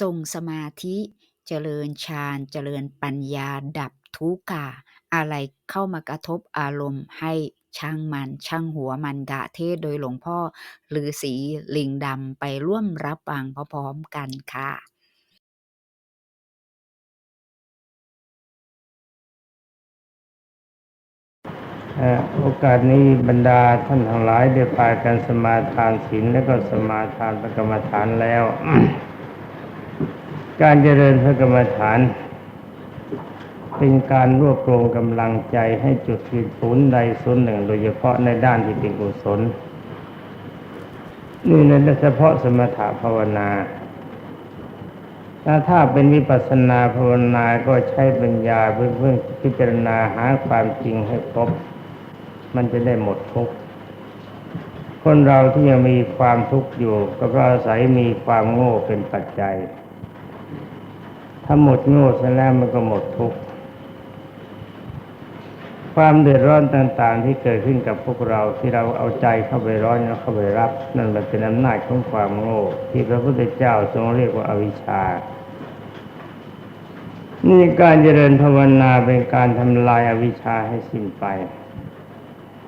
ทรงสมาธิ เจริญฌานเจริญปัญญาดับทุกขะอะไรเข้ามากระทบอารมณ์ให้ช่างมันช่างหัวมันกะเทศโดยหลวงพ่อฤาษีลิงดำไปร่วมรับฟังพร้อมๆกันค่ะโอกาสนี้บรรดาท่านทั้งหลายได้พากันสมาทานศีลและก็สมาทานพระกรรมฐานแล้ว การเจริญพระกรรมฐาน เป็นการรวบรวมกำลังใจให้จุดศูนย์ใดศูนย์หนึ่ง โดยเฉพาะในด้านที่เป็นกุศลนี่ในเฉพาะสมถะภาวนาถ้าถ้าเป็นวิปัสสนาภาวนาก็ใช้ปัญญาเพื่อเพื่อพิจารณาหาความจริงให้พบมันจะได้หมดทุกข์คนเราที่ยังมีความทุกข์อยู่ ก็เพราะอาศัยมีความโง่เป็นปัจจัย ถ้าหมดโง่เสร็จแล้วมันก็หมดทุกข์ความเดือดร้อนต่างๆ ที่เกิดขึ้นกับพวกเราที่เราเอาใจเข้าไปร้อนแล้วเข้าไปรับ นั่นมันเป็นอำนาจของความโง่ที่พระพุทธเจ้าทรงเรียกว่าอวิชชา นี่การเจริญภาวนาเป็นการทำลายอาวิชชาให้สิ้นไป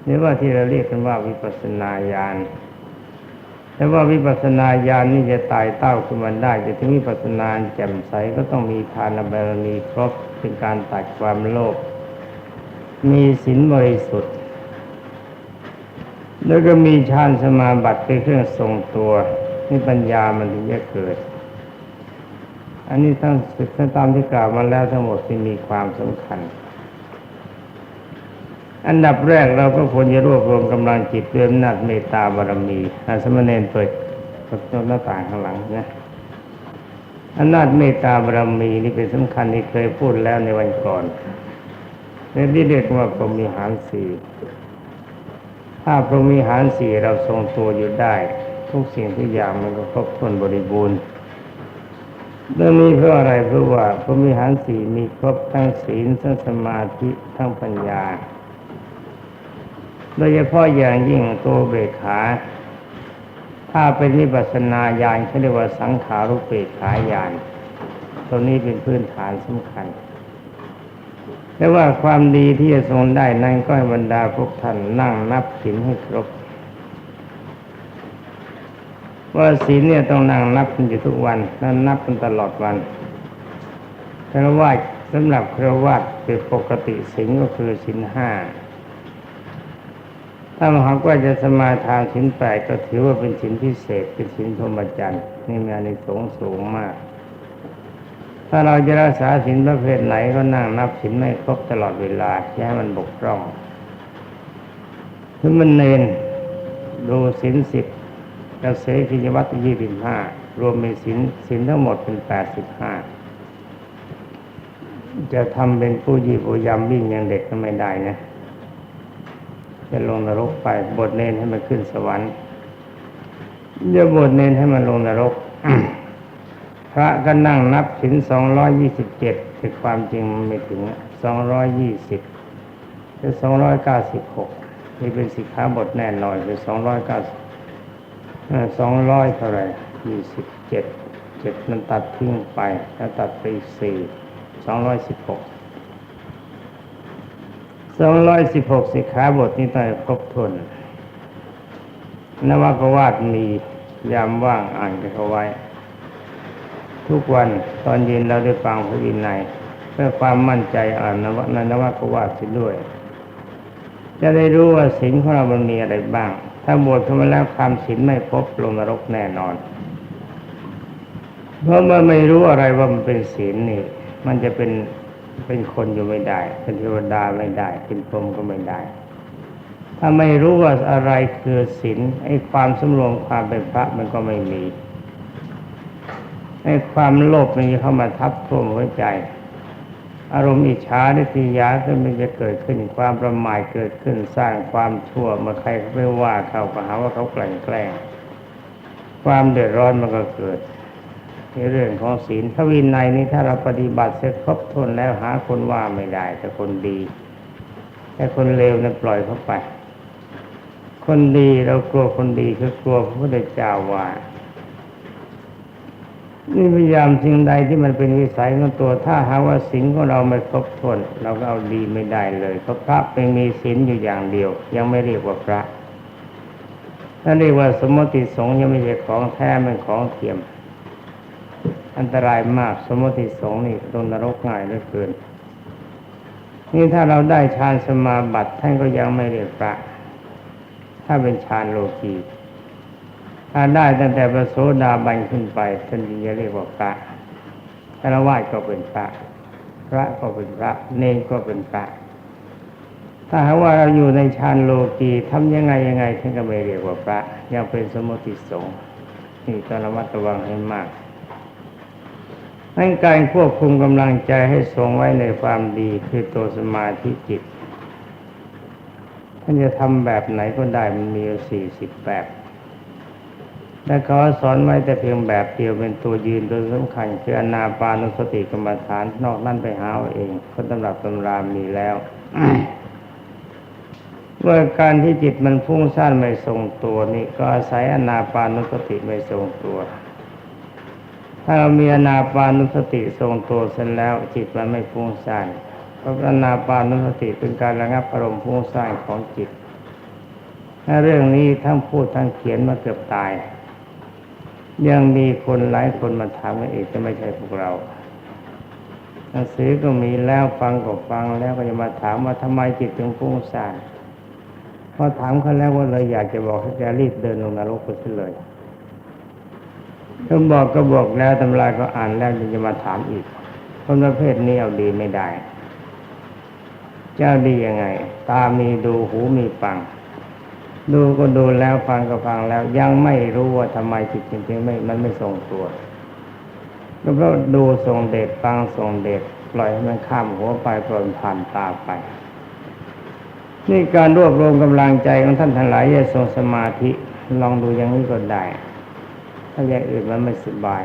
หรือว่าที่เราเรียกกันว่าวิปัสสนาญาณ แต่ว่าวิปัสสนาญาณนี่จะตายเต้าขึ้นมาได้จะถึงวิปัสสนาแจ่มใสก็ต้องมีทานบารมีครบเป็นการตัดความโลภมีศีลบริสุทธิ์ แล้วก็มีฌานสมาบัติเป็นเครื่องทรงตัวนี่ปัญญามันถึงจะเกิด อันนี้ทั้งศึกทั้งตามที่กล่าวมาแล้วทั้งหมดที่มีความสำคัญ อันดับแรกเราก็ควรจะรวบรวมกำลังจิตด้วยอำนาจเมตตาบารมีอาสมณเณรเปิดประตูหน้าต่างข้างหลังนะอำนาจเมตตาบารมีนี่เป็นสำคัญที่เคยพูดแล้วในวันก่อนเรื่องที่เรียกว่าพรมิหารสี่ถ้าพรมิหารสี่เราทรงตัวอยู่ได้ ทุกสิ่งทุกอย่างมันก็ครบถ้วนบริบูรณ์เรื่องนี้เพราะอะไรเพราะว่าพรมิหารสี่มีครบทั้งศีลทั้งสมาธิทั้งปัญญา โดยเฉพาะอย่างยิ่งตัวเบกขา ถ้าเป็นนิปัสนาญาณเขาเรียกว่าสังขารุปเบกขาญาณตัวนี้เป็นพื้นฐานสำคัญแต่ว่าความดีที่จะทรงได้นั้นก็ให้บรรดาพวกท่านนั่งนับศีลให้ครบ ว่าศีลเนี่ยต้องนั่งนับกันอยู่ทุกวันนั่นนับกันตลอดวันครวาสสำหรับครวาสเป็นปกติศีลก็คือศีลห้า ถ้าหากว่าจะสมาทานศีลแปดก็ถือว่าเป็นศีลพิเศษเป็นศีลพรหมจรรย์นี่มีอานิสงส์สูงมาก ถ้าเราจะรักษาศีลประเภทไหนก็นั่งนับศีลไม่ครบตลอดเวลาอย่าให้มันบกพร่องถึงมันเนนดูศีลสิบกระเสกิจวัตรยี่สิบห้ารวมเป็นศีลศีลทั้งหมดเป็นแปดสิบห้าจะทำเป็นผู้ยีผู้ยำวิ่งอย่างเด็กก็ไม่ได้นะ จะลงนรกไป บทเนนให้มันขึ้นสวรรค์เดี๋ยวบทเนนให้มันลงนรก พระก็นั่งนับถึงสองร้อยยี่สิบเจ็ดแต่ความจริงมันไม่ถึงสองร้อยยี่สิบหรือสองร้อยเก้าสิบหกนี่เป็นสิกขาบทแน่นอนคือสองร้อยเก้าสองร้อยเท่าไรยี่สิบเจ็ดเจ็ดมันตัดทิ้งไปแล้วตัดไปอีกสี่สองร้อยสิบหก สองร้อยสิบหกสิกขาบทนี้ต้องครบถ้วนนวากวาดมียามว่างอ่านกันเขาไว้ ทุกวันตอนเย็นเราได้ฟังพระวินัยเพื่อความมั่นใจอ่านนวในนวากวาดไปด้วย จะได้รู้ว่าศีลของเรามันมีอะไรบ้าง ถ้าบวชเข้ามาแล้วความศีลไม่พบลงนรกแน่นอน เพราะมันไม่รู้อะไรว่ามันเป็นศีลนี่ มันจะเป็น เป็นคนอยู่ไม่ได้ เป็นเทวดาไม่ได้ เป็นพรหมก็ไม่ได้ ถ้าไม่รู้ว่าอะไรคือศีลไอ้ความสำรวมความเป็นพระมันก็ไม่มีไอ้ความโลภมันจะเข้ามาทับท่วมหัวใจ อารมณ์อิจฉาดิษยาก็มันจะเกิดขึ้นความประมาทเกิดขึ้นสร้างความชั่วเมื่อใครเขาไปว่าเขาก็หาว่าเขาแกล้งแกล้งความเดือดร้อนมันก็เกิด ในเรื่องของศีลถ้าวินัยนี้ถ้าเราปฏิบัติเสร็จครบถ้วนแล้วหาคนว่าไม่ได้ แต่คนดี แต่คนเลวนั้นปล่อยเข้าไป คนดีเรากลัวคนดีคือกลัวพระพุทธเจ้าว่านี่พยายามสิ่งใดที่มันเป็นวิสัยของตัว ถ้าหาว่าศีลของเราไม่ครบถ้วนเราก็เอาดีไม่ได้เลยเพราะพระเป็นมีศีลอยู่อย่างเดียว ยังไม่เรียกว่าพระถ้าเรียกว่าสมมติสงฆ์ยังไม่ใช่ของแท้เป็นของเทียม อันตรายมากสมมติสงนี่ลงนรกง่ายเหลือเกินนี่ถ้าเราได้ฌานสมาบัติท่านก็ยังไม่เรียกพระ ถ้าเป็นฌานโลกีถ้าได้ตั้งแต่พระโสดาบันขึ้นไปท่านจึงจะเรียกว่าพระฆราวาสก็เป็นพระ พระก็เป็นพระ เนรก็เป็นพระ ถ้าหากว่าเราอยู่ในฌานโลกีทำยังไงยังไงท่านก็ไม่เรียกว่าพระ ยังเป็นสมมติสงฆ์นี่ต้องระมัดระวังให้มาก นั่นการควบคุมกำลังใจให้ทรงไว้ในความดีคือตัวสมาธิจิตท่านจะทำแบบไหนก็ได้มันมีสี่สิบแบบและเขาสอนไว้แต่เพียงแบบเดียวเป็นตัวยืนตัวสำคัญคืออนาปานุสติกรรมฐานนอกนั่นไปหาเอาเองคนตำรับตำรามีแล้วว่าการที่จิตมันฟุ้งซ่านไม่ทรงตัวนี่ก็อาศัยอนาปานุสติไม่ทรงตัว ถ้าเรามีอนาปานุสติทรงตัวเสร็จแล้วจิตมันไม่ฟุ้งซ่านเพราะอนาปานุสติเป็นการระงับอารมณ์ฟุ้งซ่านของจิตถ้าเรื่องนี้ทั้งพูดทั้งเขียนมาเกือบตาย ยังมีคนหลายคนมาถามกันอีกจะไม่ใช่พวกเราหนังสือก็มีแล้วฟังก็ฟังแล้วก็จะมาถามว่าทำไมจิตถึงฟุ้งซ่านพอถามเขาแล้วว่าเลยอยากจะบอกให้แกรีบเดินลงนรกไปเลย ถ้าบอกก็บอกแล้วตำราก็อ่านแล้วยังจะมาถามอีกคนประเภทนี้เอาดีไม่ได้ เจ้าดียังไง ตามีดูหูมีฟัง ดูก็ดูแล้วฟังก็ฟังแล้ว ยังไม่รู้ว่าทำไมจิตจริงๆไม่ มันไม่ทรงตัวแล้วก็ดูทรงเดชฟังทรงเดชปล่อยให้มันข้ามหัวไปปล่อยผ่านตาไปนี่การรวบรวมกำลังใจของท่านทั้งหลายจะทรงสมาธิลองดูอย่างนี้ก็ได้ ถ้าอย่างอื่นมันไม่สบาย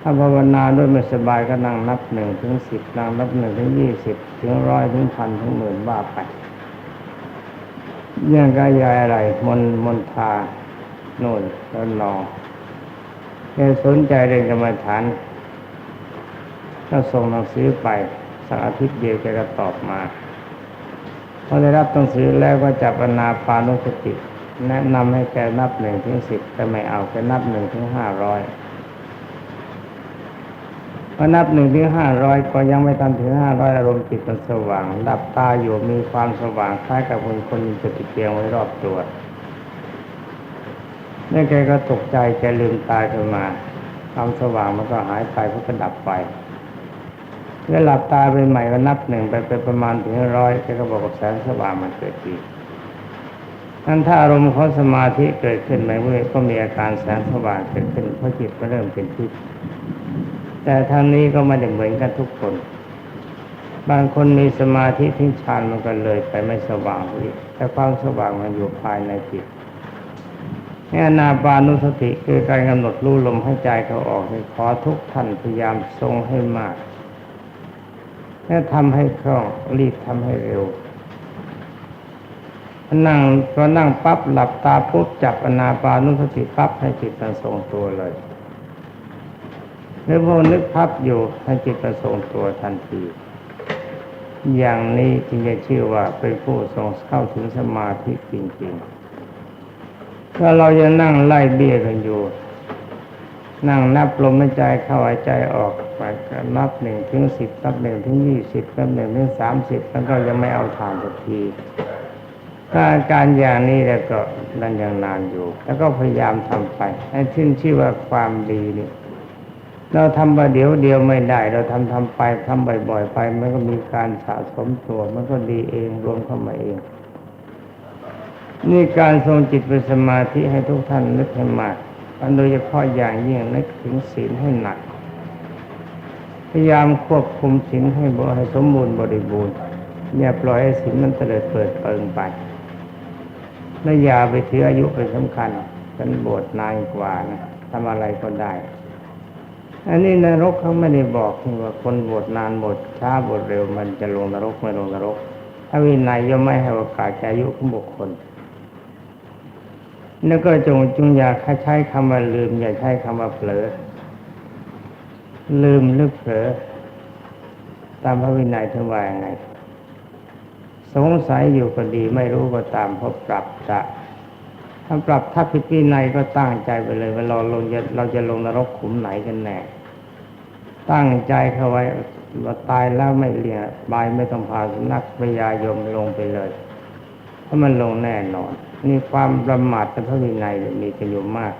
ถ้าภาวนาด้วยไม่สบายก็นั่งนับหนึ่งถึงสิบนั่งนับหนึ่งถึงยี่สิบถึงร้อยถึงพันถึงหมื่นบ้าไปเรื่องกายายอะไร มนมนทาโน่นแล้วนอแกสนใจเรื่องกรรมฐานก็ส่งหนังสือไปสักอาทิตย์เดียวแกก็ตอบมาพอได้รับหนังสือแล้วก็จับอนาปานุสติ แนะนำให้แกนับหนึ่งถึงสิบแต่ไม่เอาแกนับหนึ่งถึงห้าร้อยพอนับหนึ่งถึงห้าร้อยก็ยังไม่ทันถึงห้าร้อยอารมณ์จิตมันสว่างดับตาอยู่มีความสว่างคล้ายกับคนคนมีจุดติเตียงไว้รอบตัวนี่แกก็ตกใจแกลืมตาขึ้นมาความสว่างมันก็หายไปเพราะก็ดับไปแล้วหลับตาไปใหม่ก็นับหนึ่งไปไปประมาณถึงร้อยแกก็บอกว่าแสงสว่างมันเกิดอีก นั้นถ้าอารมณ์ของสมาธิเกิดขึ้นไหมเมื่อก็มีอาการแสงสว่างเกิดขึ้นเพราะจิตก็เริ่มเป็นทิพย์แต่ทางนี้ก็ไม่ได้เหมือนกันทุกคน บางคนมีสมาธิทิ้งฌานมันก็เลยไปไม่สว่างอีกแต่ความสว่างมันอยู่ภายในจิตนี่อนาปานุสติคือการกำหนดรู้ลมให้ใจเขาออกให้ขอทุกท่านพยายามทรงให้มากและทำให้คล่องรีบทำให้เร็ว นั่งพอนั่งปั๊บหลับตาปุ๊บจับอนาปานุสติปั๊บให้จิตมันทรงตัวเลยหรือพอนึกพับอยู่ให้จิตมันทรงตัวทันที อย่างนี้จึงจะชื่อว่าเป็นผู้ทรงเข้าถึงสมาธิจริงๆ ถ้าเรายังนั่งไล่เบี้ยกันอยู่ นั่งนับลมหายใจเข้าหายใจออกไปนับหนึ่งถึงสิบนับหนึ่งถึงยี่สิบนับหนึ่งถึงสามสิบแล้วก็ยังไม่เอาทานสักที ถ้าอาการอย่างนี้แล้วก็นั่นยังนานอยู่ แล้วก็พยายามทำไป ให้ขึ้นชื่อว่าความดีนี่เราทำประเดี๋ยวเดียวไม่ได้ เราทำทำไปทำบ่อยๆไป มันก็มีการสะสมตัว มันก็ดีเองรวมเข้ามาเองนี่การทรงจิตเป็นสมาธิให้ทุกท่านนึกให้มากอันโดยเฉพาะอย่างยิ่งนึกถึงศีลให้หนัก พยายามควบคุมศีลให้บให้สมบูรณ์บริบูรณ์อย่าปล่อยให้ศีลมันเตลิดเปิดเปิงไป และอย่าไปถืออายุเป็นสำคัญฉันบวชนานกว่านะทำอะไรก็ได้ อันนี้นรกเขาไม่ได้บอกว่าคนบวชนานบวชช้าบวชเร็ว มันจะลงนรกไม่ลงนรกถ้าวินัยย่อมไม่ให้โอกาสแกอายุของบุคคลแล้วก็จงจงอย่าใช้คำว่าลืม อย่าใช้คำว่าเผลอ ลืมหรือเผลอตามพระวินัยท่านว่ายังไง สงสัยอยู่ก็ดีไม่รู้ก็ตามเพราะปรับจะถ้าปรับถ้าผิดวินัยก็ตั้งใจไปเลยว่าเราลงเราจะลงนรกขุมไหนกันแน่ ตั้งใจเข้าไว้ว่าตายแล้วไม่เลี่ยบายไม่ต้องพาสุนัขพยายมลงไปเลยเพราะมันลงแน่นอน นี่ความประมาทในพระวินัยเนี่ยมีกันอยู่มาก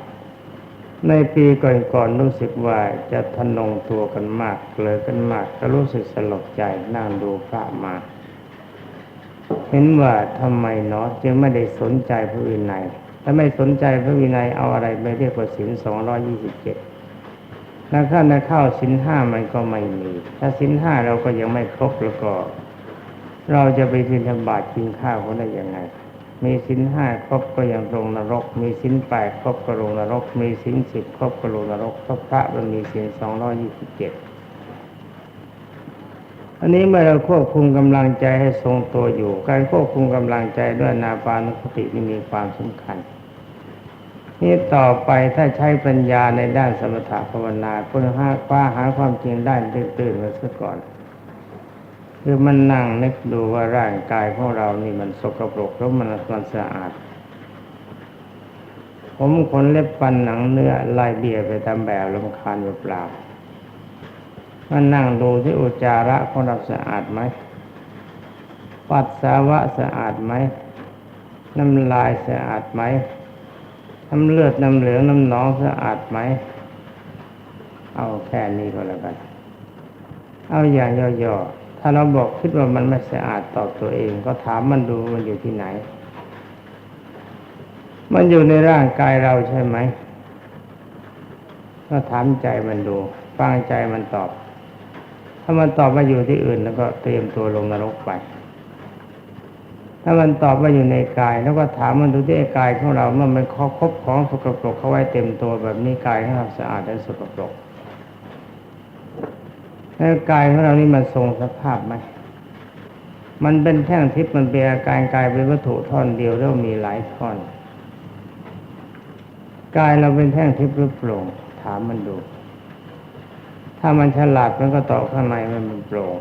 ในปีก่อนๆรู้สึกว่าจะทนงตัวกันมากเกลอกันมากก็รู้สึกสลดใจนั่งดูพระมา เห็นว่าทำไมเนาะจึงไม่ได้สนใจพระวินัยถ้าไม่สนใจพระวินัยเอาอะไรไปเรียกว่าศีลสองร้อยี่สิบเจ็ดนักข้านักเข้าศีลห้ามันก็ไม่มี ถ้าศีลห้าเราก็ยังไม่ครบแล้วก็ เราจะไปบิณฑบาตกินข้าวเขาได้ยังไง มีศีลห้าครบก็ยังลงนรก มีศีลแปดครบก็ลงนรก มีศีลสิบครบก็ลงนรกพระพระมันมีศีลสองร้อยี่สิบเจ็ด อันนี้เมื่อเราควบคุมกำลังใจให้ทรงตัวอยู่ การควบคุมกำลังใจด้วยนาปานุสตินี่มีความสำคัญนี่ต่อไปถ้าใช้ปัญญาในด้านสมถะภาวนาเพื่อหาคว้าหาความจริงได้ตื่นๆมาซะก่อน คือมันนั่งนึกดูว่าร่างกายของเรานี่มันสกปรกแล้วมันมันสะอาด ผมขนเล็บฟันหนังเนื้อลายเบียไปตามแบบลำคาญเปล่า มานั่งดูที่อุจจาระของเราสะอาดไหม ปัสสาวะสะอาดไหม น้ำลายสะอาดไหม น้ำเลือดน้ำเหลืองน้ำหนองสะอาดไหม เอาแค่นี้ก็แล้วกัน เอาอย่างย่อๆ ถ้าเราบอกคิดว่ามันไม่สะอาดตอบตัวเอง ก็ถามมันดูมันอยู่ที่ไหน มันอยู่ในร่างกายเราใช่ไหม ก็ถามใจมันดูฟังใจมันตอบ ถ้ามันตอบมาอยู่ที่อื่น แล้วก็เตรียมตัวลงนรกไป ถ้ามันตอบว่าอยู่ในกาย แล้วก็ถามมันดูที่กายของเราเมื่อมันครอบครบของสกปรกเข้าไว้เต็มตัวแบบนี้กายของเราสะอาดและสกปรกแล้วกายของเรานี่มันทรงสภาพไหมมันเป็นแท่งทิพย์มันเป็นอาการกายเป็นวัตถุท่อนเดียวแล้วมีหลายท่อนกายเราเป็นแท่งทิพย์หรือโปร่งถามมันดู ถ้ามันฉลาดมันก็ตอข้างในมันเป็นโปร่ง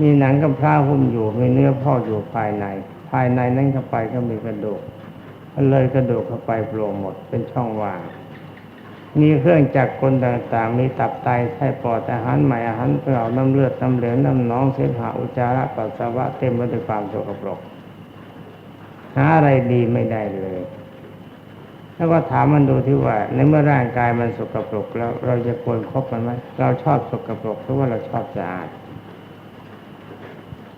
มีหนังกับพร้าหุ้มอยู่มีเนื้อพ่ออยู่ภายใน ภายในนั้นเข้าไปก็มีกระดูกมันเลยกระดูกเข้าไปโปร่งหมดเป็นช่องว่างมีเครื่องจักรกลต่างๆ มีตับไตไส้ปอดอาหารใหม่อาหารเปล่าน้ำเลือดน้ำเหลืองน้ำหนองเสมหะอุจจาระปัสสาวะเต็มไปด้วยความสกปรกหาอะไรดีไม่ได้เลย แล้วก็ถามมันดูที่ว่าในเมื่อร่างกายมันสกปรกแล้ว เราจะควรคบมันไหมเราชอบสกปรกหรือว่าเราชอบสะอาด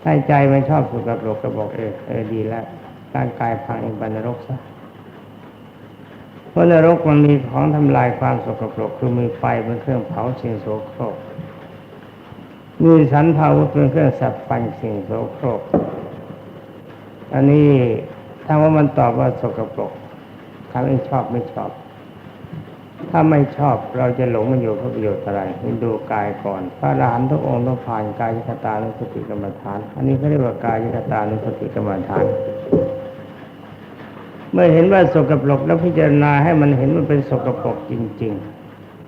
ถ้าใจมันชอบสกปรกก็บอกเออเออดีแล้วร่างกายพังเองบรรนรกซะเพราะนรกมันมีของทำลายความสกปรกคือมีไฟเป็นเครื่องเผาสิ่งโสโครกมีสันเผาเป็นเครื่องสับฟันสิ่งโสโครกอันนี้ถ้าว่ามันตอบว่าสกปรก ถามเองชอบไม่ชอบ ถ้าไม่ชอบเราจะหลงมันอยู่เพื่อประโยชน์อะไรให้ดูกายก่อน พระรหัต์ทุกองค์ต้องผ่านกายยคตานุสติกรรมฐาน อันนี้เขาเรียกว่ากายคตานุสติกรรมฐาน เมื่อเห็นว่าสกปรกแล้วพิจารณาให้มันเห็นมันเป็นสกปรกจริง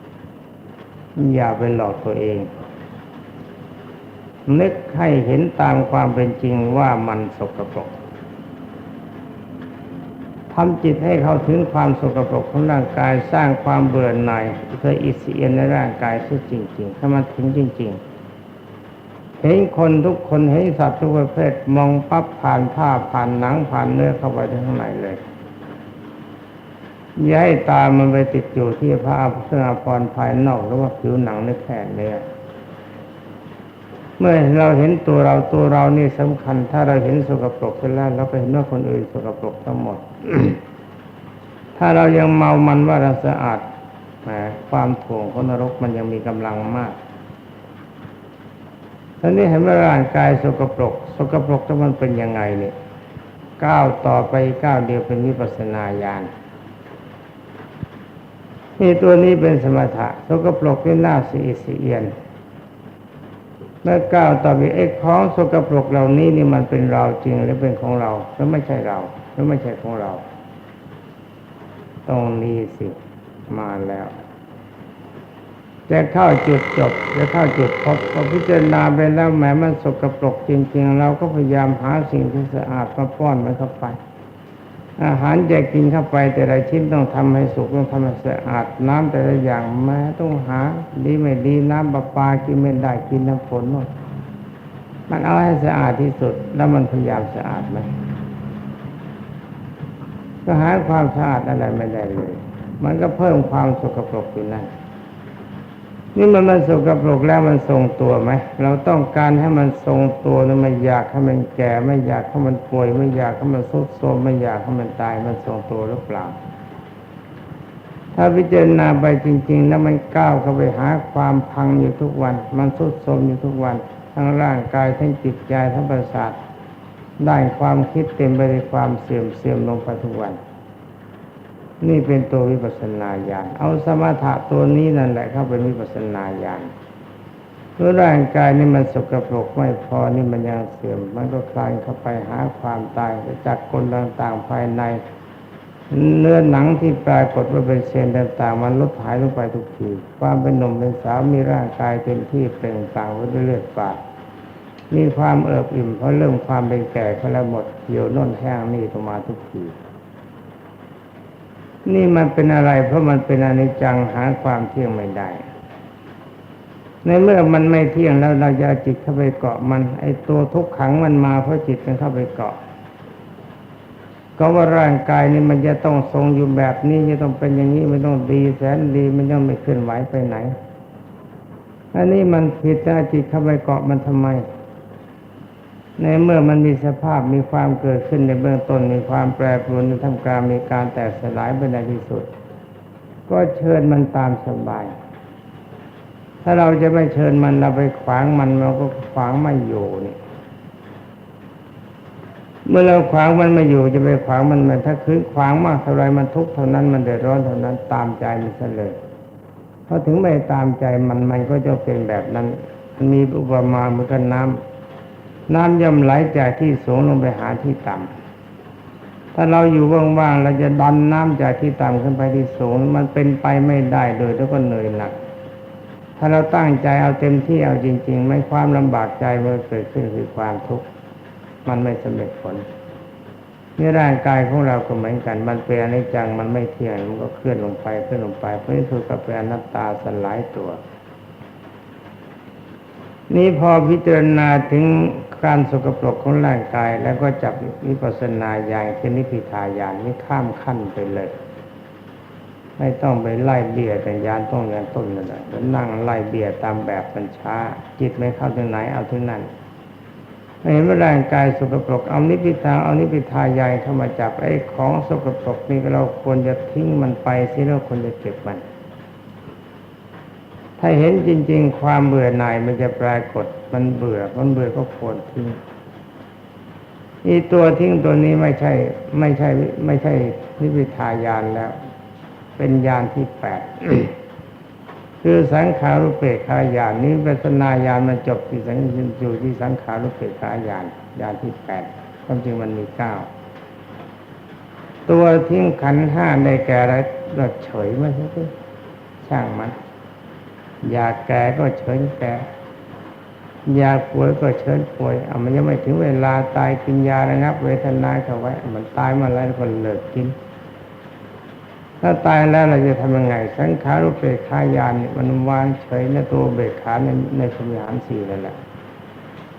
ๆ อย่าไปหลอกตัวเองนึกให้เห็นตามความเป็นจริงว่ามันสกปรก ทำจิตให้เข้าถึงความสกปรกของร่างกายสร้างความเบื่อหน่ายเพื่ออิสเอียนในร่างกายซึ่งจริงๆถ้ามันถึงจริง ๆ เห็นคนทุกคนเห็นสัตว์ทุกประเภทมองปั๊บผ่านผ้าผ่านหนังผ่านเนื้อเข้าไปข้างในเลยอย่าให้ตามันไปติดอยู่ที่ผ้าเครื่องอาภายนอกหรือว่าผิวหนังในแผ่นเนื้อเมื่อเราเห็นตัวเราตัวเรานี่สำคัญ ถ้าเราเห็นสกปรกเสร็จแล้วเราก็เห็นว่าคนอื่นสกปรกทั้งหมด ถ้าเรายังเมามันว่าเราสะอาดแหมความถ่วงของนรกมันยังมีกำลังมากท่านี้เห็นว่าร่างกายสกปรก สกปรกแล้วมันเป็นยังไงเนี่ยก้าวต่อไปก้าวเดียวเป็นวิปัสสนาญาณนี่ตัวนี้เป็นสมถะสกปรกเป็นหน้าสีสีเอียนเมื่อก้าวต่อไปไอ้ของสกปรกเหล่านี้นี่มันเป็นเราจริงหรือเป็นของเราหรือไม่ใช่เรา รือไม่ใช่ของเรา ตรงนี้สิมาแล้วจะเข้าจุดจบจะเข้าจุดพบพอพิจารณาไปแล้วแหมมันสกปรกจริง ๆ เราก็พยายามหาสิ่งที่สะอาดมาป้อนมันเข้าไป อาหารจะกินเข้าไป แต่ละชิ้นต้องทำให้สุกต้องทำให้สะอาดน้ำแต่ละอย่างแม้ต้องหา ดีไม่ดีน้ำประปากินไม่ได้กินน้ำฝนหมดมันเอาให้สะอาดที่สุด แล้วมันพยายามสะอาดไหม ก็หาความสะอาดอะไรไม่ได้เลย มันก็เพิ่มความสกปรกอยู่นั่นนี่มันมันสกปรกแล้วมันทรงตัวไหมเราต้องการให้มันทรงตัวนะไม่อยากให้มันแก่ ไม่อยากให้มันป่วย ไม่อยากให้มันทรุดโทรมไม่อยากให้มันตายมันทรงตัวหรือเปล่า ถ้าพิจารณาไปจริงๆแล้วมันก้าวเข้าไปหาความพังอยู่ทุกวัน มันทรุดโทรมอยู่ทุกวัน ทั้งร่างกายทั้งจิตใจทั้งประสาท ได้ความคิดเต็มไปด้วยความเสื่อมเสื่อมลงไปทุกวัน นี่เป็นตัววิปัสสนาญาณเอาสมถะตัวนี้นั่นแหละเข้าเป็นวิปัสสนาญาณเมื่อร่างกายนี่มันสกปรกไม่พอนี่มันยังเสื่อม มันก็คลานเข้าไปหาความตายจากกลต่างๆภายใน เนื้อหนังที่ปรากฏว่าเป็นเซลล์ต่างๆ มันลดหายลงไปทุกทีความเป็นหนุ่มเป็นสาวมีร่างกายเต็มที่เปล่งปลั่งไว้ด้วยเลือดฝาด มีความเอิบอิ่มเพราะเริ่มความเป็นแก่เขาแล้วหมดเหี่ยวน่นแห้งนี่ตมาทุกทีนี่มันเป็นอะไรเพราะมันเป็นอนิจจังหาความเที่ยงไม่ได้ ในเมื่อมันไม่เที่ยงแล้วเราจะเอาจิตเข้าไปเกาะมัน ไอ้ตัวทุกขังมันมาเพราะจิตมันเข้าไปเกาะ ก็ว่าร่างกายนี่มันจะต้องทรงอยู่แบบนี้จะต้องเป็นอย่างนี้มันต้องดีแสนดีมันยังไม่เคลื่อนไหวไปไหนอันนี้มันผิดถ้าจิตเข้าไปเกาะมันทำไม ในเมื่อมันมีสภาพมีความเกิดขึ้นในเบื้องต้นมีความแปรปรวนในทำการมีการแตกสลายไปในที่สุด ก็เชิญมันตามสบาย ถ้าเราจะไม่เชิญมันเราไปขวางมันเราก็ขวางไม่อยู่นี่เมื่อเราขวางมันไม่อยู่จะไปขวางมันมันถ้าคืนขวางมากเท่าไรมันทุกข์เท่านั้นมันเดือดร้อนเท่านั้นตามใจมันซะเลยเพราะถึงไม่ตามใจมันมันก็จะเป็นแบบนั้นมันมีอุปมาเหมือนกับน้ำ น้ำย่อมไหลจากที่สูงลงไปหาที่ต่ำถ้าเราอยู่ว่างๆเราจะดันน้ำจากที่ต่ำขึ้นไปที่สูง มันเป็นไปไม่ได้เลยแล้วก็เหนื่อยหนัก ถ้าเราตั้งใจเอาเต็มที่เอาจริง ๆ ไม่ความลำบากใจมันเกิดขึ้นคือความทุกข์มันไม่สำเร็จผลนี่ร่างกายของเราก็เหมือนกัน มันเป็นอนิจจัง มันไม่เที่ยง มันก็เคลื่อนลงไปเคลื่อนลงไปเพราะนี่คือกับเป็นอนัตตาสลายตัว นี่พอพิจารณาถึง การสกปรกของร่างกาย แล้วก็จับวิปัสนาญาณคือนิพพิทายานนี่ข้ามขั้นไปเลย ไม่ต้องไปไล่เบียดแต่ยานต้องยานต้นนั่นแหละแล้วนั่งไล่เบียดตามแบบบัญชาจิตไม่เข้าถึงไหนเอาถึงนั้นเห็นว่าร่างกายสกปรกเอานิพพิทาเอานิพิทายายเข้ามาจับไอ้ของสกปรกนี่เราควรจะทิ้งมันไปสิเราควรจะเก็บมัน ถ้าเห็นจริง ๆ ความเบื่อหน่ายมันจะปรากฏ มันเบื่อมันเบื่อก็ควรทิ้งนี่ตัวทิ้งตัวนี้ไม่ใช่ ไม่ใช่ ไม่ใช่นิพพิทายานแล้ว เป็นญาณที่แปดคือสังขารุเปกขายานนี้ปัสนาญาณมันจบที่สังอยู่ที่สังขารุเปกขายานญาณที่แปดความจริงมันมีเก้าตัวทิ้งขันห้าได้แก่อะไรก็เฉยไม่ใช่ไหมช่างมัน อยากแก่ก็เชิญแก่ ยาป่วยก็เชิญป่วยเอามันยังไม่ถึงเวลาตายกินยาระงับ เวทนาเข้าไว้ มันตายมาแล้วก็เลิกกิน ถ้าตายแล้วเราจะทำยังไง สังขารุปเบกขายานเนี่ยมันวางเฉยในตัวเบกขาในในสมิหารสี่นั่นแหละ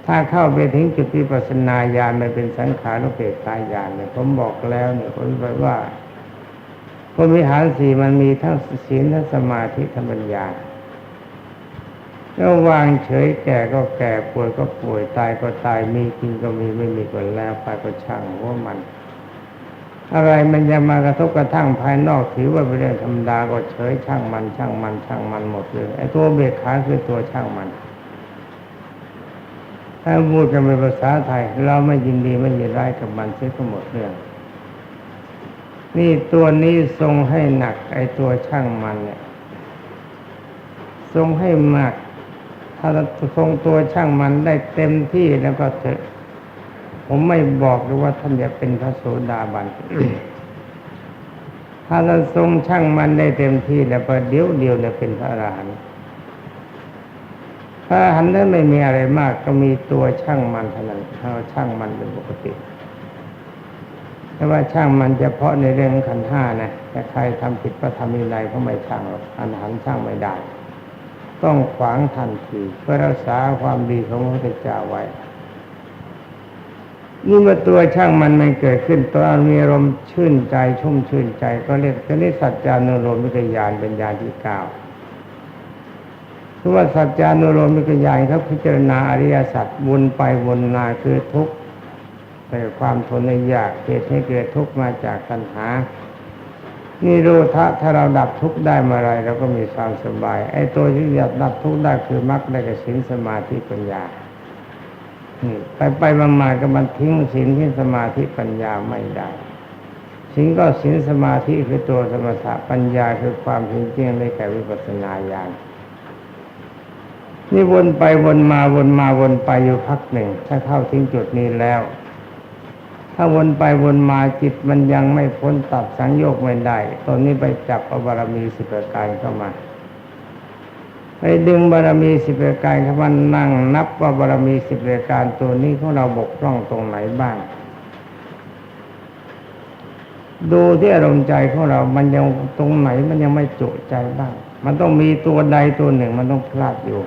ถ้าเข้าไปถึงจุดวิปัสนาญาณมันเป็นสังขารุเบกขายานเนี่ยผมบอกแล้วเนี่ยผมบอกว่าพรมิหารสี่มันมีทั้งศีลทั้งสมาธิทั้งปัญญา แล้ววางเฉยแก่ก็แก่ป่วยก็ป่วยตายก็ตายมีกินก็มีไม่มีก็แล้วไปก็ช่างว่ามัน อะไรมันจะมากระทบกระทั่งภายนอกถือว่าเป็นเรื่องธรรมดาก็เฉยช่างมันช่างมันช่างมันหมดเลยไอ้ตัวเบกขาคือตัวช่างมันถ้าพูดกันเป็นภาษาไทย เราไม่ยินดีไม่ยินร้ายกับมันเสียก็หมดเรื่อง นี่ตัวนี้ทรงให้หนัก ไอ้ตัวช่างมันเนี่ย ทรงให้มาก ถ้าทรงตัวช่างมันได้เต็มที่แล้วก็เถอะ ผมไม่บอกหรือว่าท่านจะเป็นพระโสดาบันถ้าเราทรงช่างมันได้เต็มที่แล้วประเดี๋ยวเดียวเนี่ยเป็นพระอรหันต์ระอรหันต์นั้นไม่มีอะไรมากก็มีตัวช่างมันเท่านั้นเราช่างมันเป็นปกติแต่ว่าช่างมันเฉพาะในเรื่องขันห้านะแต่ใครทำผิดพระธรรมวินัยเขาไม่ช่างหรอกอรหันช่างไม่ได้ ต้องขวางทันทีเพื่อรักษาความดีของพระพุทธเจ้าไว้นี่เมื่อตัวช่างมันมันเกิดขึ้นตัวมีอารมณ์ชื่นใจชุ่มชื่นใจก็เรียกตัวนี้สัจจานุโลมวิทยานเป็นญาณที่เก้าคือว่าสัจจานุโลมวิทยานครับพิจารณาอริยสัจวนไปวนมาคือทุกข์แต่ความทนยากเหตุให้เกิดทุกข์มาจากตัณหา นี่รู้ทะถ้าเราดับทุกข์ได้เมื่อไรเราก็มีความสบาย ไอ้ตัวที่จะดับทุกข์ได้คือมรรคได้กับศีลสมาธิปัญญาไปไปมามาก็มันทิ้งศีลทิ้งสมาธิปัญญาไม่ได้ศีลก็ศีลสมาธิคือตัวสมถะปัญญาคือความจริงจริงได้แก่วิปัสสนาญาณนี่วนไปวนมาวนมาวนไปอยู่พักหนึ่ง ถ้าเข้าถึงจุดนี้แล้ว ถ้าวนไปวนมาจิตมันยังไม่พ้นตัดสังโยกไม่ได้ตอนนี้ไปจับเอาบารมีสิบประการเข้ามา ไปดึงบารมีสิบประการเข้ามานั่งนับว่าบารมีสิบประการตัวนี้ของเราบกพร่องตรงไหนบ้าง ดูที่อารมณ์ใจของเรา มันยังตรงไหนมันยังไม่จุใจบ้าง มันต้องมีตัวใดตัวหนึ่งมันต้องพลาดอยู่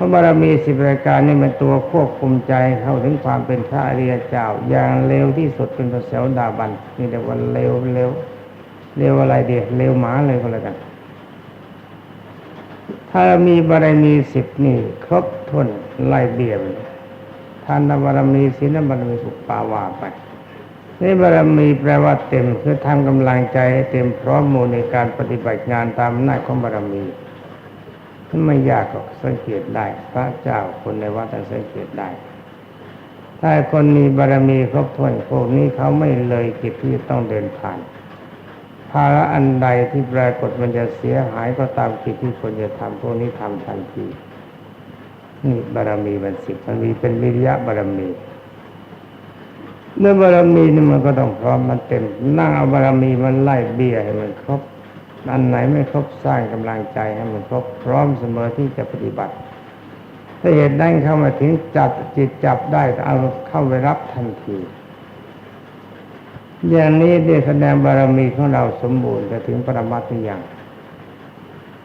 พราะบารมีสิบรายการนี่มันตัวควบคุมใจเข้าถึงความเป็นพระอริยเจ้า อย่างเร็วที่สุดเป็นพระเสวดาบันนี่แต่ว่าเร็วเร็วเร็วอะไรเดียเร็วหมาเลยก็แล้วกัน ถ้ามีบารมีสิบนี่ ครบถ้วนไล่เบี้ยไปเลยทานบารมีศีลบารมีสุปาวาไปนี่บารมีแปลว่าเต็มคือทำกำลังใจให้เต็มพร้อมมูลในการปฏิบัติงานตามอำนาของบารมี มันไม่ยากหรอกสังเกตได้ พระเจ้าคนในวัดท่านสังเกตได้ ถ้าคนมีบารมีครบถ้วนพวกนี้เขาไม่เลยกิจที่ต้องเดินผ่าน ภาระอันใดที่ปรากฏมันจะเสียหายก็ตามกิจที่ควรจะทำพวกนี้ทำทันทีนี่บารมีมันสิบมันมีเป็นวิริยะบารมีเมื่อบารมีนี่มันก็ต้องพร้อมมันเต็มนั่งเอาบารมีมันไล่เบี้ยให้มันครบ อันไหนไม่ครบสร้างกำลังใจให้มันครบพร้อมเสมอที่จะปฏิบัติ ถ้าเหตุนั้นเข้ามาถึงจับจิตจับได้เอาเข้าไปรับทันที อย่างนี้ได้แสดงบารมีของเราสมบูรณ์จะถึงปรมัตถ์หรือยัง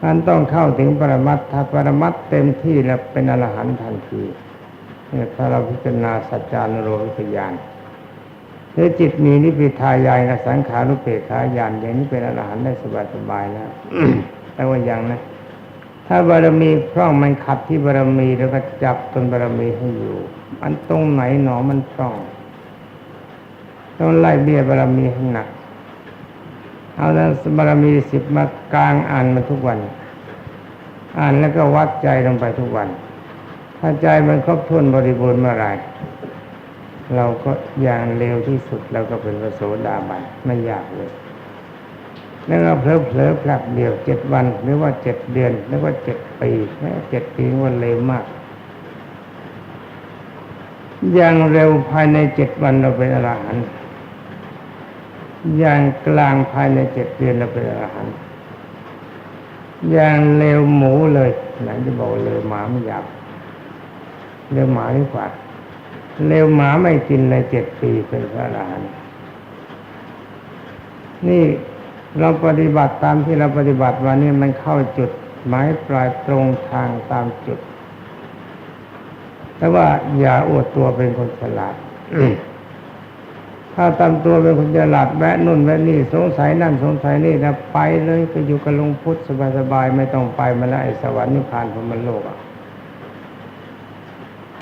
มันต้องเข้าถึงปรมัตถ์ถ้าปรมัตถ์เต็มที่แล้วเป็นอรหันต์ทันทีถ้าเราพิจารณาสัจจานุโลมิตญาณ หรือจิตมีนิพพิทายายกับสังขารุเปกขายานอย่างนี้เป็นอรหันต์ได้สบายๆแล้วแต่ว่ายังนะ ถ้าบารมีพร่องมันขัดที่บารมีแล้วก็จับตนบารมีให้อยู่มันตรงไหนหนอมันพร่อง ต้องไล่เบี้ยบารมีให้หนัก เอาแล้วบารมีสิบมากลางอ่านมาทุกวัน อ่านแล้วก็วัดใจลงไปทุกวัน ถ้าใจมันครบถ้วนบริบูรณ์เมื่อไหร เราก็อย่างเร็วที่สุดเราก็เป็นพระโสดาบันไม่ยากเลยแล้วก็เพลอเพลอพลับเดียวเจ็ดวันหรือว่าเจ็ดเดือนหรือว่าเจ็ดปีแม้เจ็ดปีวันเร็วมาก อย่างเร็วภายในเจ็ดวันเราเป็นอรหันต์อย่างกลางภายในเจ็ดเดือนเราเป็นอรหันต์อย่างเร็วหมูเลยไหนจะบอกเร็วหมาไม่หยาบเร็วหมาดีกว่า เร็วหมาไม่กินเลยเจ็ดปีเป็นพระอรหันต์นี่เราปฏิบัติตามที่เราปฏิบัติวันนี้มันเข้าจุดหมายปลายตรงทางตามจุด แต่ว่าอย่าอวดตัวเป็นคนฉลาดถ้าตามตัวเป็นคนฉลาดแวะนู่นแวะนี่สงสัยนั่นสงสัยนี่นะไปเลยไปอยู่กับหลวงพุทธสบายๆไม่ต้องไปมาแล้วไอ้สวรรค์นิพพานพรหมโลกอะ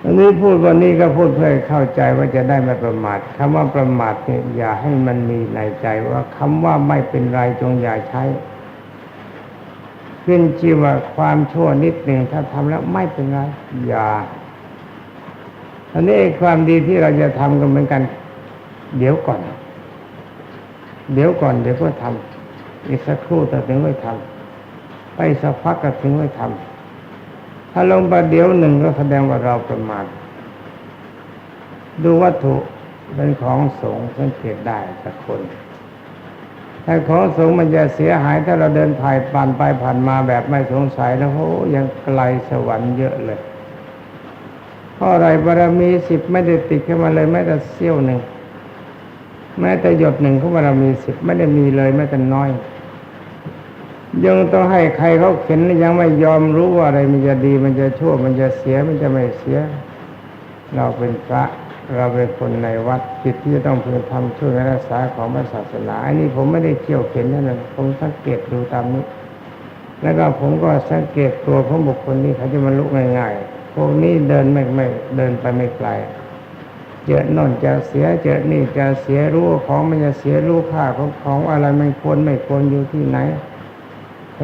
อันนี้พูดวันนี้ก็พูดเพื่อเข้าใจว่าจะได้ไม่ประมาทคำว่าประมาทเนี่ยอย่าให้มันมีในใจว่าคำว่าไม่เป็นไรจงอย่าใช้ ขึ้นชื่อว่าความชั่วนิดหนึ่งถ้าทำแล้วไม่เป็นไรอย่า อันนี้ความดีที่เราจะทำกันเหมือนกัน เดี๋ยวก่อน เดี๋ยวก่อนเดี๋ยวก็ทำอีกสักครู่แต่ถึงไม่ทำไปสักพักก็ถึงไม่ทำ ถ้าลงประเดี๋ยวหนึ่งก็แสดงว่าเราประมาทดูวัตถุเป็นของสงสังเกตได้สักคนถ้าของสงมันจะเสียหายถ้าเราเดินผ่านผ่านไปผ่านมาแบบไม่สงสัยแล้วโอ้ยังไกลสวรรค์เยอะเลยเพราะอะไรบารมีสิบไม่ได้ติดขึ้นมาเลยแม้แต่เสี้ยวหนึ่งแม้แต่หยดหนึ่งของบารมีสิบไม่ได้มีเลยแม้แต่น้อย ยังต้องให้ใครเขาเข็นยังไม่ยอมรู้ว่าอะไรมันจะดีมันจะชั่วมันจะเสียมันจะไม่เสีย เราเป็นพระเราเป็นคนในวัดจิตที่จะต้องเพึงทำช่วยรักษาของพระศาสนาอันนี้ผมไม่ได้เขี่ยวเข็นนั่นนะผมสังเกตดูตามนี้ แล้วก็ผมก็สังเกตตัวของบุคคลนี้เขาจะมาลุกง่ายๆพวกนี้เดินไม่ไม่เดินไปไม่ไกลเจอโน่นจะเสียเจอนี่จะเสียรู้ของมันจะเสียรู้ค่าของของอะไรมันควรไม่ควรอยู่ที่ไหน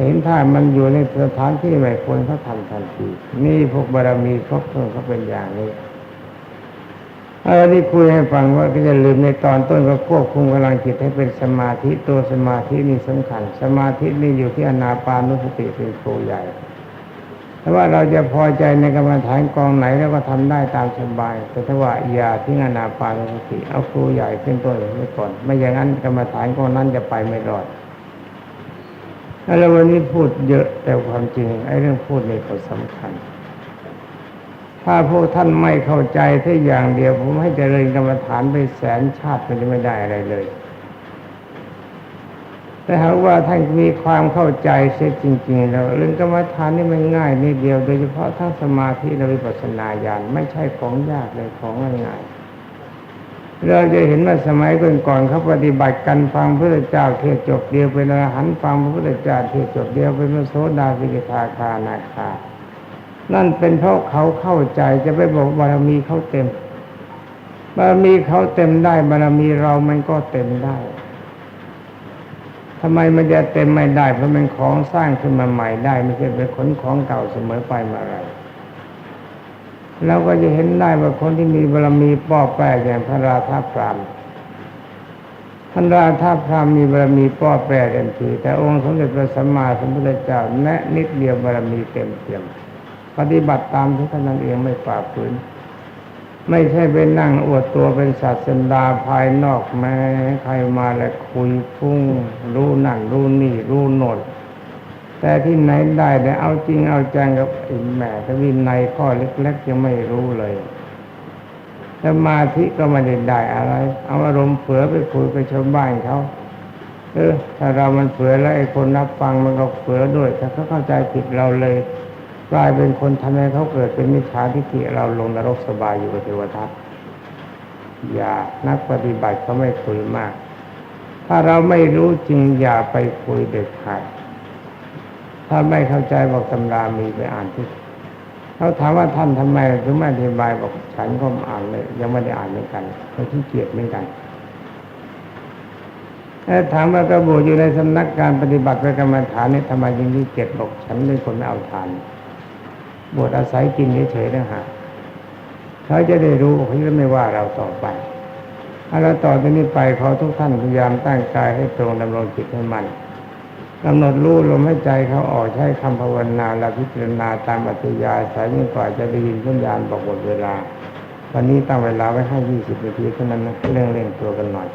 เห็นถ้ามันอยู่ในสถานที่ไม่ควรเขาทำทันที นี่พวกบารมีครบถ้วนเขาเป็นอย่างนี้อันนี้คุยให้ฟังว่าก็จะลืมในตอนต้นก็ควบคุมกำลังจิตให้เป็นสมาธิตัวสมาธินี่สำคัญ สมาธินี่อยู่ที่อนาปานุสติเป็นครูใหญ่แต่ว่าเราจะพอใจในกรรมฐานกองไหนแล้วก็ทำได้ตามสบาย แต่ถ้าว่าอย่าทิ้งอนาปานุสติเอาครูใหญ่เป็นต้นไว้ก่อน ไม่อย่างนั้นกรรมฐานกองนั้นจะไปไม่รอด แล้ววันนี้พูดเยอะแต่ความจริงไอ้เรื่องพูดนี่ก็สำคัญ ถ้าพวกท่านไม่เข้าใจแค่อย่างเดียว ผมให้เจริญกรรมฐานไปแสนชาติมันจะไม่ได้อะไรเลย แต่หากว่าท่านมีความเข้าใจเสียจริง ๆ แล้วเรื่องกรรมฐานนี่มันง่ายนิดเดียว โดยเฉพาะทั้งสมาธิและวิปัสสนาญาณไม่ใช่ของยากเลยของง่ายๆ เราจะเห็นว่าสมัยก่อนๆเขาปฏิบัติกันฟังพระเจ้าเทศจบเดียวเป็นอรหันต์ฟังพระพุทธเจ้าเทศจบเดียวเป็นพระโสดาสิกขาคานาคานั่นเป็นเพราะเขาเข้าใจจะไปบอกบารมีเขาเต็ม บารมีเขาเต็มได้บารมีเรามันก็เต็มได้ทำไมมันจะเต็มไม่ได้ เพราะมันของสร้างขึ้นมาใหม่ได้ ไม่ใช่เป็นขนของเก่าเสมอไปมาอะไร เราก็จะเห็นได้ว่าคนที่มีบารมีป้อแป้อย่างพระราธาพรามพระราธาพรามมีบารมีป้อแป้เต็มทีแต่องค์สมเด็จพระสัมมาสัมพุทธเจ้าแนะนิดเดียวบารมีเต็มเปี่ยมปฏิบัติตามที่ท่านนั้นเองไม่ฝ่าฝืนไม่ใช่ไปนั่งอวดตัวเป็นศาสดาภายนอกแม้ใครมาแล้วคุยพุ่งรู้นั่นรู้นี่รู้โนด แต่ที่ไหนได้แต่เอาจริงเอาจังกับไอ้แหม่ถ้าวินัยข้อเล็กๆยังไม่รู้เลยสมาธิก็ไม่ได้ได้อะไร เอาอารมณ์เผือไปคุยกับชาวบ้านเขาเออถ้าเรามันเผือแล้วไอ้คนรับฟังมันก็เผือด้วยถ้าเขาเข้าใจผิดเราเลยกลายเป็นคนทำให้เขาเกิดเป็นมิจฉาทิฏฐิเราลงนรกสบายอยู่กับเทวทัตอย่านักปฏิบัติเขาไม่คุยมาก ถ้าเราไม่รู้จริงอย่าไปคุยเด็ดขาด ถ้าไม่เข้าใจบอกตำรามีไปอ่านที่เขาถามว่าท่านทำไมถึงไม่อธิบายบอกฉันก็อ่านเลย ยังไม่ได้อ่านเหมือนกันเขาขี้เกียจเหมือนกันแล้วถามว่ากระบูอยู่ในสำนักการปฏิบัติพระกรรมฐานนี่ทำไมยังขี้เกียจบอกฉันเป็นคนไม่เอาทาน บวชอาศัยกินเฉยๆนะฮะเขาจะได้รู้เขาจะไม่ว่าเราต่อไปถ้าเราต่อจากนี้ไปขอทุกท่านพยายามตั้งกายให้ตรงดำรงจิตให้มัน กำหนดรู้ลมให้ใจเขาออกใช้คำภาวนาและพิจารณาตามอัตยาสายยิ่งกว่าจะได้ยินสัญญาณบอกหมดเวลา วันนี้ตั้งเวลาไว้ให้ยี่สิบนาทีเท่านั้นนะเร่งเร่งตัวกันหน่อย